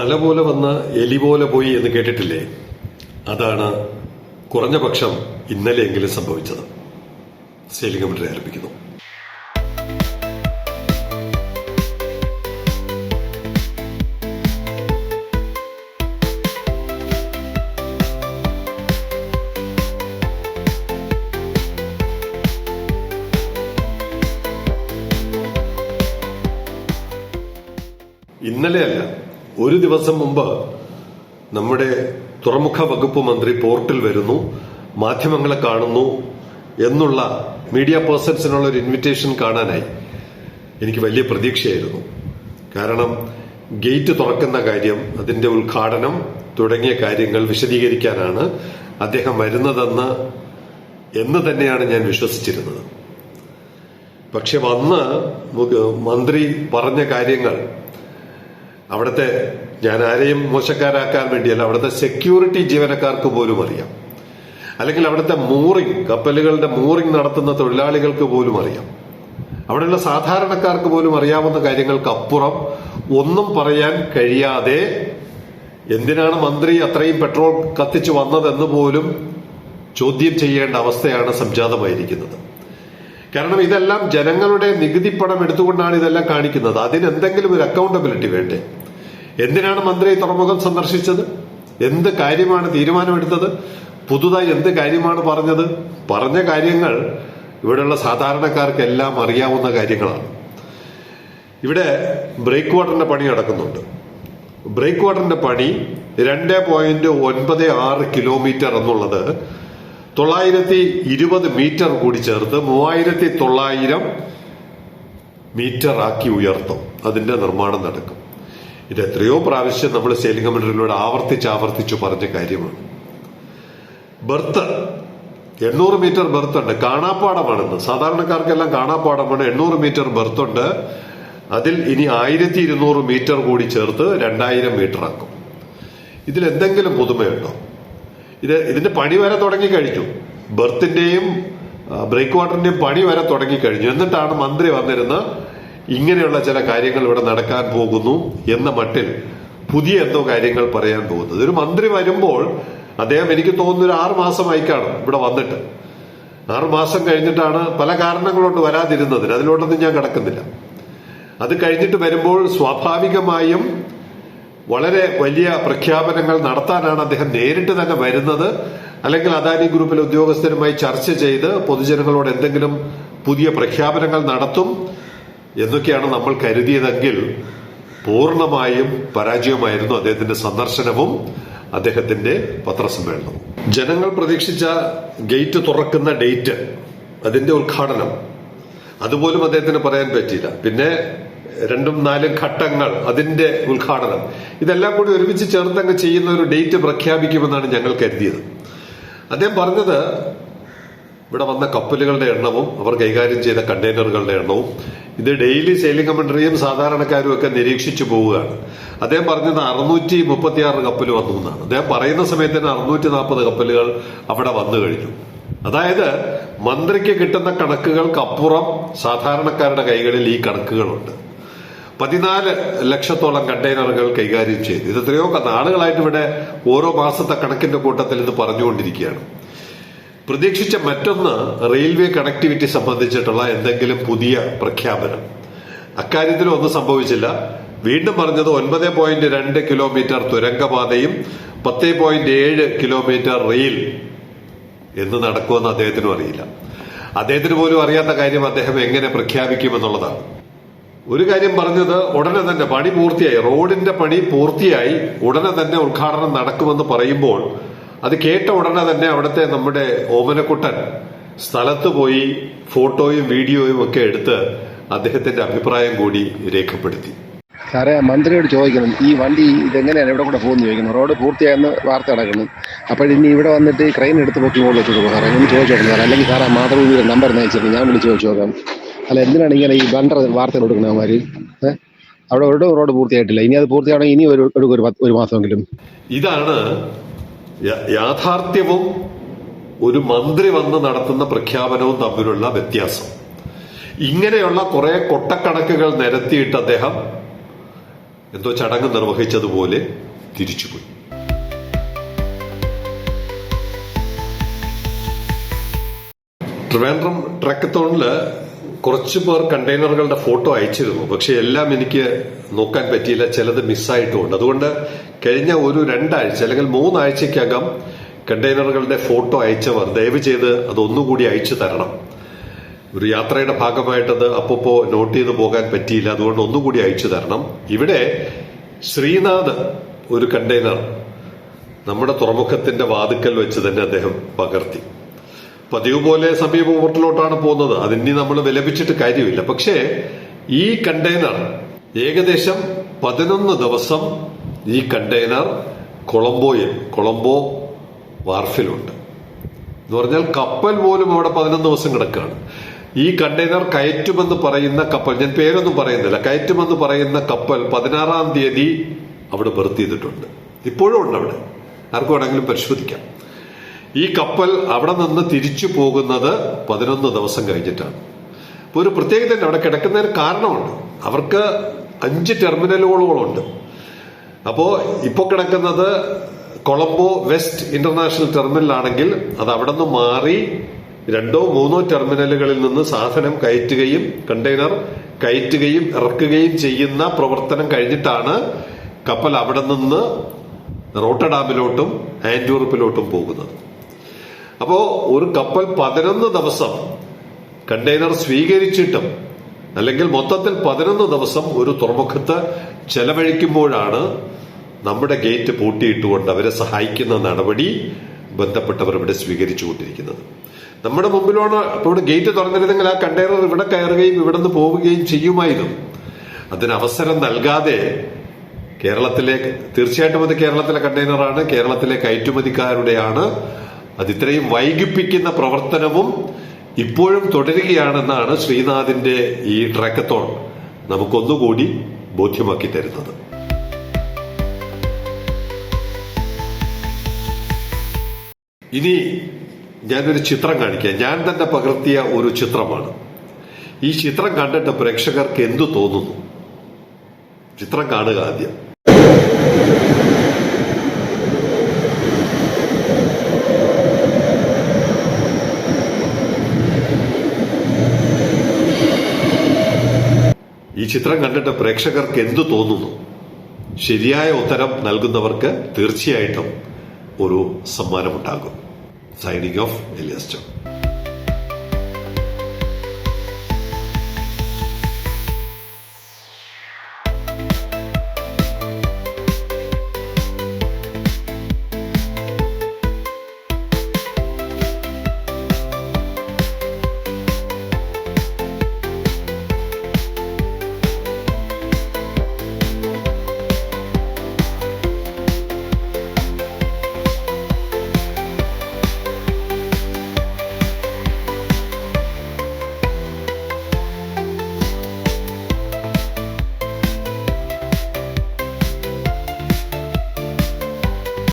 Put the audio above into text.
മല പോലെ വന്ന് എലി പോലെ പോയി എന്ന് കേട്ടിട്ടില്ലേ? അതാണ് കുറഞ്ഞ പക്ഷം ഇന്നലെയെങ്കിലും സംഭവിച്ചത്. ആരംഭിക്കുന്നു ആരംഭിക്കുന്നു. ഇന്നലെയല്ല ഒരു ദിവസം മുമ്പ് നമ്മുടെ തുറമുഖ വകുപ്പ് മന്ത്രി പോർട്ടിൽ വരുന്നു മാധ്യമങ്ങളെ കാണുന്നു എന്നുള്ള മീഡിയ പേഴ്സൺസിനുള്ള ഒരു ഇൻവിറ്റേഷൻ കാണാനായി. എനിക്ക് വലിയ പ്രതീക്ഷയായിരുന്നു. കാരണം ഗേറ്റ് തുറക്കുന്ന കാര്യം അതിന്റെ ഉദ്ഘാടനം തുടങ്ങിയ കാര്യങ്ങൾ വിശദീകരിക്കാനാണ് അദ്ദേഹം വരുന്നതെന്ന് എന്ന് തന്നെയാണ് ഞാൻ വിശ്വസിച്ചിരുന്നത്. പക്ഷെ വന്ന് മന്ത്രി പറഞ്ഞ കാര്യങ്ങൾ അവിടുത്തെ ഞാൻ ആരെയും മോശക്കാരാക്കാൻ വേണ്ടിയല്ല അവിടുത്തെ സെക്യൂരിറ്റി ജീവനക്കാർക്ക് പോലും അറിയാം. അല്ലെങ്കിൽ അവിടുത്തെ മൂറിംഗ് കപ്പലുകളുടെ മൂറിംഗ് നടത്തുന്ന തൊഴിലാളികൾക്ക് പോലും അറിയാം. അവിടെയുള്ള സാധാരണക്കാർക്ക് പോലും അറിയാവുന്ന കാര്യങ്ങൾക്കപ്പുറം ഒന്നും പറയാൻ കഴിയാതെ എന്തിനാണ് മന്ത്രി അത്രയും പെട്രോൾ കത്തിച്ചു വന്നതെന്ന് പോലും ചോദ്യം ചെയ്യേണ്ട അവസ്ഥയാണ് സംജാതമായിരിക്കുന്നത്. കാരണം ഇതെല്ലാം ജനങ്ങളുടെ നികുതി പണം എടുത്തുകൊണ്ടാണ് ഇതെല്ലാം കാണിക്കുന്നത്. അതിന് എന്തെങ്കിലും ഒരു അക്കൗണ്ടബിലിറ്റി വേണ്ടേ? എന്തിനാണ് മന്ത്രി തുറമുഖം സന്ദർശിച്ചത്? എന്ത് കാര്യമാണ് തീരുമാനമെടുത്തത്? പുതുതായി എന്ത് കാര്യമാണ് പറഞ്ഞത്? പറഞ്ഞ കാര്യങ്ങൾ ഇവിടെയുള്ള സാധാരണക്കാർക്കെല്ലാം അറിയാവുന്ന കാര്യങ്ങളാണ്. ഇവിടെ ബ്രേക്ക് വാട്ടറിന്റെ പണി നടക്കുന്നുണ്ട്. ബ്രേക്ക് വാട്ടറിന്റെ പണി രണ്ട് പോയിന്റ് ഒൻപത് ആറ് കിലോമീറ്റർ എന്നുള്ളത് തൊള്ളായിരത്തി ഇരുപത് മീറ്റർ കൂടി ചേർത്ത് മൂവായിരത്തി തൊള്ളായിരം മീറ്റർ ആക്കി ഉയർത്തും. അതിന്റെ നിർമ്മാണം നടക്കും. ഇത് എത്രയോ പ്രാവശ്യം നമ്മൾ സെയിലിംഗ് കമ്മിറ്റിയിലൂടെ ആവർത്തിച്ച് ആവർത്തിച്ചു പറഞ്ഞ കാര്യമാണ്. ബർത്ത് എണ്ണൂറ് മീറ്റർ ബർത്ത് ഉണ്ട് കാണാപ്പാടമാണെന്ന്. സാധാരണക്കാർക്കെല്ലാം കാണാപ്പാടമാണ്. എണ്ണൂറ് മീറ്റർ ബർത്ത് ഉണ്ട് അതിൽ ഇനി ആയിരത്തി ഇരുന്നൂറ് മീറ്റർ കൂടി ചേർത്ത് രണ്ടായിരം മീറ്റർ ആക്കും. ഇതിൽ എന്തെങ്കിലും പുതുമയുണ്ടോ? ഇത് ഇതിന്റെ പണി വരെ തുടങ്ങി കഴിഞ്ഞു. ബർത്തിന്റെയും ബ്രേക്ക് വാട്ടറിന്റെയും പണി വരെ തുടങ്ങി കഴിഞ്ഞു. എന്നിട്ടാണ് മന്ത്രി വന്നിരുന്ന ഇങ്ങനെയുള്ള ചില കാര്യങ്ങൾ ഇവിടെ നടക്കാൻ പോകുന്നു എന്ന മട്ടിൽ പുതിയ എന്തോ കാര്യങ്ങൾ പറയാൻ പോകുന്നത്. ഒരു മന്ത്രി വരുമ്പോൾ അദ്ദേഹം എനിക്ക് തോന്നുന്നു ഒരു ആറു മാസമായി കാണും ഇവിടെ വന്നിട്ട്. ആറു മാസം കഴിഞ്ഞിട്ടാണ് പല കാരണങ്ങളുണ്ട് വരാതിരുന്നതിന് അതിലോട്ടൊന്നും ഞാൻ കിടക്കുന്നില്ല. അത് കഴിഞ്ഞിട്ട് വരുമ്പോൾ സ്വാഭാവികമായും വളരെ വലിയ പ്രഖ്യാപനങ്ങൾ നടത്താനാണ് അദ്ദേഹം നേരിട്ട് തന്നെ വരുന്നത്. അല്ലെങ്കിൽ അദാനി ഗ്രൂപ്പിലെ ഉദ്യോഗസ്ഥരുമായി ചർച്ച ചെയ്ത് പൊതുജനങ്ങളോട് എന്തെങ്കിലും പുതിയ പ്രഖ്യാപനങ്ങൾ നടത്തും. എന്നൊക്കെയാണ് നമ്മൾ കരുതിയതെങ്കിൽ പൂർണമായും പരാജയമായിരുന്നു അദ്ദേഹത്തിന്റെ സന്ദർശനവും അദ്ദേഹത്തിന്റെ പത്രസമ്മേളനവും. ജനങ്ങൾ പ്രതീക്ഷിച്ച ഗേറ്റ് തുറക്കുന്ന ഡേറ്റ് അതിന്റെ ഉദ്ഘാടനം. അതുപോലും അദ്ദേഹത്തിന് പറയാൻ പറ്റിയില്ല. പിന്നെ രണ്ടും നാലും ഘട്ടങ്ങൾ അതിന്റെ ഉദ്ഘാടനം. ഇതെല്ലാം കൂടി ഒരുമിച്ച് ചേർത്തങ്ങ് ചെയ്യുന്ന ഒരു ഡേറ്റ് പ്രഖ്യാപിക്കുമെന്നാണ് ഞങ്ങൾ കരുതിയത്. അദ്ദേഹം പറഞ്ഞത് ഇവിടെ വന്ന കപ്പലുകളുടെ എണ്ണവും അവർ കൈകാര്യം ചെയ്ത കണ്ടെയ്നറുകളുടെ എണ്ണവും ഇത് ഡെയിലി സെയിലിംഗ് കമന്ററിയും സാധാരണക്കാരും ഒക്കെ നിരീക്ഷിച്ചു പോവുകയാണ്. അദ്ദേഹം പറഞ്ഞത് അറുന്നൂറ്റി മുപ്പത്തിയാറ് കപ്പൽ വന്നു എന്നാണ്. അദ്ദേഹം പറയുന്ന സമയത്ത് തന്നെ അറുന്നൂറ്റി നാൽപ്പത് കപ്പലുകൾ അവിടെ വന്നു കഴിഞ്ഞു. അതായത് മന്ത്രിക്ക് കിട്ടുന്ന കണക്കുകൾക്കപ്പുറം സാധാരണക്കാരുടെ കൈകളിൽ ഈ കണക്കുകളുണ്ട്. പതിനാല് ലക്ഷത്തോളം കണ്ടെയ്നറുകൾ കൈകാര്യം ചെയ്തു. ഇത് എത്രയോ നാളുകളായിട്ട് ഇവിടെ ഓരോ മാസത്തെ കണക്കിന്റെ കൂട്ടത്തിൽ ഇത് പറഞ്ഞുകൊണ്ടിരിക്കുകയാണ്. പ്രതീക്ഷിച്ച മറ്റൊന്ന് റെയിൽവേ കണക്ടിവിറ്റി സംബന്ധിച്ചിട്ടുള്ള എന്തെങ്കിലും പുതിയ പ്രഖ്യാപനം. അക്കാര്യത്തിലും ഒന്നും സംഭവിച്ചില്ല. വീണ്ടും പറഞ്ഞത് ഒൻപത് പോയിന്റ് രണ്ട് കിലോമീറ്റർ തുരങ്കപാതയും പത്ത് പോയിന്റ് ഏഴ് കിലോമീറ്റർ റെയിൽ എന്ന് നടക്കുമെന്ന് അദ്ദേഹത്തിനും അറിയില്ല. അദ്ദേഹത്തിന് പോലും അറിയാത്ത കാര്യം അദ്ദേഹം എങ്ങനെ പ്രഖ്യാപിക്കുമെന്നുള്ളതാണ്. ഒരു കാര്യം പറഞ്ഞത് ഉടനെ തന്നെ പണി പൂർത്തിയായി റോഡിന്റെ പണി പൂർത്തിയായി ഉടനെ തന്നെ ഉദ്ഘാടനം നടക്കുമെന്ന് പറയുമ്പോൾ അത് കേട്ട ഉടനെ തന്നെ അവിടുത്തെ നമ്മുടെ ഓമനക്കുട്ടൻ സ്ഥലത്ത് പോയി ഫോട്ടോയും വീഡിയോയും ഒക്കെ എടുത്ത് അദ്ദേഹത്തിന്റെ അഭിപ്രായം കൂടി രേഖപ്പെടുത്തി. സാറേ മന്ത്രിയോട് ചോദിക്കണം ഈ വണ്ടി ഇതെങ്ങനെയാണ് ഇവിടെ കൂടെ പോകുന്നു ചോദിക്കുന്നു. റോഡ് പൂർത്തിയായെന്ന് വാർത്ത നടക്കുന്നു. അപ്പോൾ ഇനി ഇവിടെ വന്നിട്ട് ക്രെയിൻ എടുത്ത് പൊക്കി മുകളിൽ വെച്ചു സാറേ. ഒന്ന് ചോദിച്ചു നോക്കണം സാറേ. അല്ലെങ്കിൽ സാറേ മാതൃഭൂമിയുടെ നമ്പർ നയിച്ചിട്ട് ഞാൻ വിളിച്ച് ചോദിച്ചു നോക്കാം. അല്ല എന്തിനാണ് ഇങ്ങനെ ഈ ബണ്ടർ വാർത്തകൾ കൊടുക്കുന്നത് അവന്മാർ അവിടെ ഒരു റോഡ് പൂർത്തിയായിട്ടില്ല. ഇനി അത് പൂർത്തിയാണെങ്കിൽ ഇനി ഒരു ഒരു മാസമെങ്കിലും. ഇതാണ് യാഥാർത്ഥ്യവും ഒരു മന്ത്രി വന്ന് നടത്തുന്ന പ്രഖ്യാപനവും തമ്മിലുള്ള വ്യത്യാസം. ഇങ്ങനെയുള്ള കുറെ കൊട്ടക്കണക്കുകൾ നിരത്തിയിട്ട് അദ്ദേഹം എന്തോ ചടങ്ങ് നിർവഹിച്ചതുപോലെ തിരിച്ചുപോയി. ട്രിവാൻഡ്രം ട്രക്കത്തോണിൽ കുറച്ചു പേർ കണ്ടെയ്നറുകളുടെ ഫോട്ടോ അയച്ചിരുന്നു. പക്ഷെ എല്ലാം എനിക്ക് നോക്കാൻ പറ്റിയില്ല. ചിലത് മിസ്സായിട്ടുമുണ്ട് അതുകൊണ്ട് കഴിഞ്ഞ ഒരു രണ്ടാഴ്ച അല്ലെങ്കിൽ മൂന്നാഴ്ചക്കകം കണ്ടെയ്നറുകളുടെ ഫോട്ടോ അയച്ചവർ ദയവ് ചെയ്ത് അതൊന്നുകൂടി അയച്ചു തരണം. ഒരു യാത്രയുടെ ഭാഗമായിട്ടത് അപ്പപ്പോ നോട്ട് ചെയ്ത് പോകാൻ പറ്റിയില്ല. അതുകൊണ്ട് ഒന്നുകൂടി അയച്ചു തരണം. ഇവിടെ ശ്രീനാഥ് ഒരു കണ്ടെയ്നർ നമ്മുടെ തുറമുഖത്തിന്റെ വാതുക്കൽ വെച്ച് തന്നെ അദ്ദേഹം പകർത്തി. പതിവ് പോലെ സമീപ പോർട്ടിലോട്ടാണ് പോകുന്നത്. അതിനി നമ്മൾ വിലപിച്ചിട്ട് കാര്യമില്ല. പക്ഷേ ഈ കണ്ടെയ്നർ ഏകദേശം പതിനൊന്ന് ദിവസം ഈ കണ്ടെയ്നർ കൊളംബോയിൽ കൊളംബോ വാർഫിലുണ്ട്. എന്ന് പറഞ്ഞാൽ കപ്പൽ പോലും അവിടെ പതിനൊന്ന് ദിവസം കിടക്കുകയാണ്. ഈ കണ്ടെയ്നർ കയറ്റുമെന്ന് പറയുന്ന കപ്പൽ ഞാൻ പേരൊന്നും പറയുന്നില്ല കയറ്റുമെന്ന് പറയുന്ന കപ്പൽ പതിനാറാം തീയതി അവിടെ ബർത്ത് ചെയ്തിട്ടുണ്ട്. ഇപ്പോഴും ഉണ്ട് അവിടെ. ആർക്കും വേണമെങ്കിലും പരിശോധിക്കാം. ഈ കപ്പൽ അവിടെ നിന്ന് തിരിച്ചു പോകുന്നത് പതിനൊന്ന് ദിവസം കഴിഞ്ഞിട്ടാണ്. അപ്പോൾ ഒരു പ്രത്യേകത അവിടെ കിടക്കുന്നതിന് കാരണമുണ്ട്. അവർക്ക് അഞ്ച് ടെർമിനലുകളുണ്ട് അപ്പോൾ ഇപ്പോൾ കിടക്കുന്നത് കൊളംബോ വെസ്റ്റ് ഇന്റർനാഷണൽ ടെർമിനലാണെങ്കിൽ അത് അവിടെ നിന്ന് മാറി രണ്ടോ മൂന്നോ ടെർമിനലുകളിൽ നിന്ന് സാധനം കയറ്റുകയും കണ്ടെയ്നർ കയറ്റുകയും ഇറക്കുകയും ചെയ്യുന്ന പ്രവർത്തനം കഴിഞ്ഞിട്ടാണ് കപ്പൽ അവിടെ നിന്ന് റോട്ടഡാമിലോട്ടും ആൻഡ്യൂറപ്പിലോട്ടും പോകുന്നത്. അപ്പോ ഒരു കപ്പൽ പതിനൊന്ന് ദിവസം കണ്ടെയ്നർ സ്വീകരിച്ചിട്ടും അല്ലെങ്കിൽ മൊത്തത്തിൽ പതിനൊന്ന് ദിവസം ഒരു തുറമുഖത്ത് ചെലവഴിക്കുമ്പോഴാണ് നമ്മുടെ ഗേറ്റ് പൂട്ടിയിട്ടുകൊണ്ട് അവരെ സഹായിക്കുന്ന നടപടി ബന്ധപ്പെട്ടവർ ഇവിടെ സ്വീകരിച്ചുകൊണ്ടിരിക്കുന്നത്. നമ്മുടെ മുമ്പിലാണ് ഇപ്പോൾ ഇവിടെ ഗേറ്റ് തുറന്നിരുന്നെങ്കിൽ ആ കണ്ടെയ്നർ ഇവിടെ കയറുകയും ഇവിടെ നിന്ന് പോവുകയും ചെയ്യുമായിരുന്നു. അതിന് അവസരം നൽകാതെ കേരളത്തിലെ തീർച്ചയായിട്ടും അത് കേരളത്തിലെ കണ്ടെയ്നറാണ് കേരളത്തിലെ കയറ്റുമതിക്കാരുടെയാണ് അത് ഇത്രയും വൈകിപ്പിക്കുന്ന പ്രവർത്തനവും ഇപ്പോഴും തുടരുകയാണെന്നാണ് ശ്രീനാഥിന്റെ ഈ ട്രാക്കത്തോൺ. നമുക്കൊന്നുകൂടി ബോധ്യമാക്കി തരുന്നത്. ഇനി ഞാനൊരു ചിത്രം കാണിക്കാം. ഞാൻ തന്നെ പകർത്തിയ ഒരു ചിത്രമാണ്. ഈ ചിത്രം കണ്ടിട്ട് പ്രേക്ഷകർക്ക് എന്തു തോന്നുന്നു? ചിത്രം കാണുക ആദ്യം. ഈ ചിത്രം കണ്ടിട്ട് പ്രേക്ഷകർക്ക് എന്തു തോന്നുന്നു? ശരിയായ ഉത്തരം നൽകുന്നവർക്ക് തീർച്ചയായിട്ടും ഒരു സമ്മാനമുണ്ടാകും. Signing off എലിയസ്റ്റോ